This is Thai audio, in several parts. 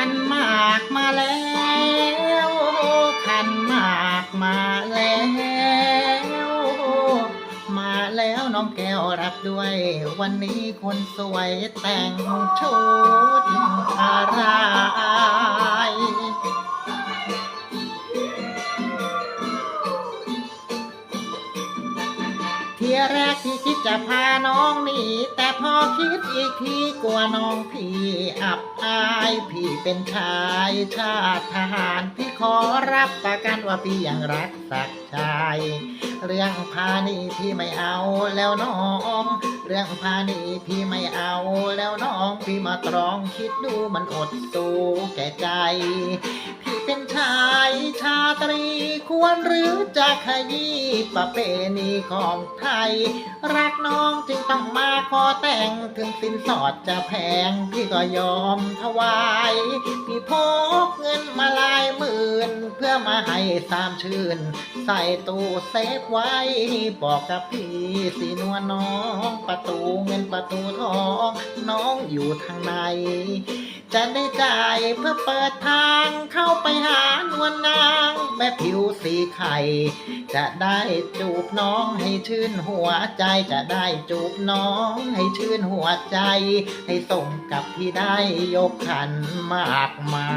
ขันมากมาแล้วขันมากมาแล้ว มาแล้วน้องแก้วรับด้วย วันนี้คนสวยแต่งชุดอะไร ที่ยแรกที่คิดจะพาน้องหนีแต่พอคิดอีกทีกลัวน้องพี่อับอาย พี่เป็นชายชาติทหาร พี่ขอรับประกันว่าพี่ยังรักสักชายเรื่องพานีพี่ไม่เอาแล้วน้องเรื่องพานีพี่ไม่เอาแล้วน้องพี่มาตรองคิดดูมันอดสู้แก่ใจ พี่เป็นชาย ชาตรีควรหรือจะขยี้ประเพณีของไทย รักน้องจึงต้องมาขอแต่งถึงสินสอดจะแพง พี่ก็ยอมถวาย พี่พกเงินมาลายหมื่น เพื่อมาให้สามชื่น ใส่ตู้เซฟไว้ บอกกับพี่สีนวลน้อง ประตูเงินประตูทองน้องอยู่ทางใน จะได้จ่ายเพื่อเปิดทางเข้าไปหา นนางแม่ผิวสีไข่ จะได้จูบน้องให้ชื่นหัวใจ จะได้จูบน้องให้ชื่นหัวใจ ให้สมกับที่ได้ยกขันมากมา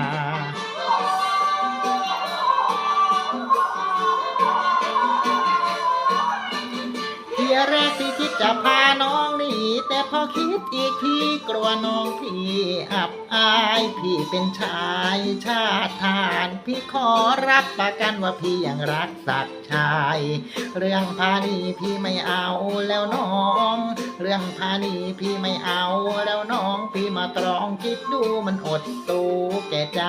แรกที่คิดจะพาน้องหนีแต่พอคิดอีกทีกลัวน้องพี่อับอายพี่เป็นชายชาติทารพี่ขอรับประกันว่าพี่ยังรักสักชาย เรื่องพาณีพี่ไม่เอาแล้วน้อง เรื่องพาณีพี่ไม่เอาแล้วน้อง พี่มาตรองคิดดูมันอดสู้แก่ใจ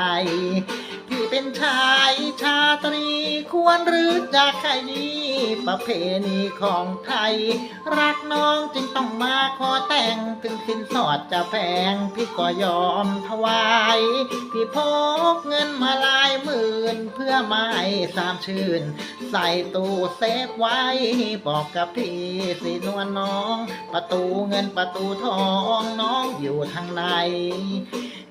เป็นชายชาตรีควรหรือจะขยี้ประเพณีของไทย รักน้องจึงต้องมาขอแต่งถึงสินสอดจะแพงพี่ก็ยอมถวาย พี่พกเงินมาหลายหมื่นเพื่อไมาให้สามชื่น ใส่ตู้เซฟไว้ บอกกับพี่สีนวลน้อง ประตูเงินประตูทองน้องอยู่ทางใน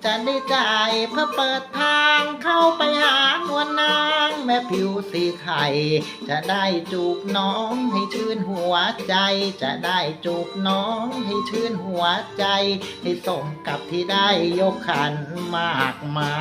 จะได้จ่ายเพื่อเปิดทางเข้าไปหานวลนางแม่ผิวสีไข่ จะได้จูบน้องให้ชื่นหัวใจ จะได้จูบน้องให้ชื่นหัวใจ ให้สมกับที่ได้ยกขันมากมา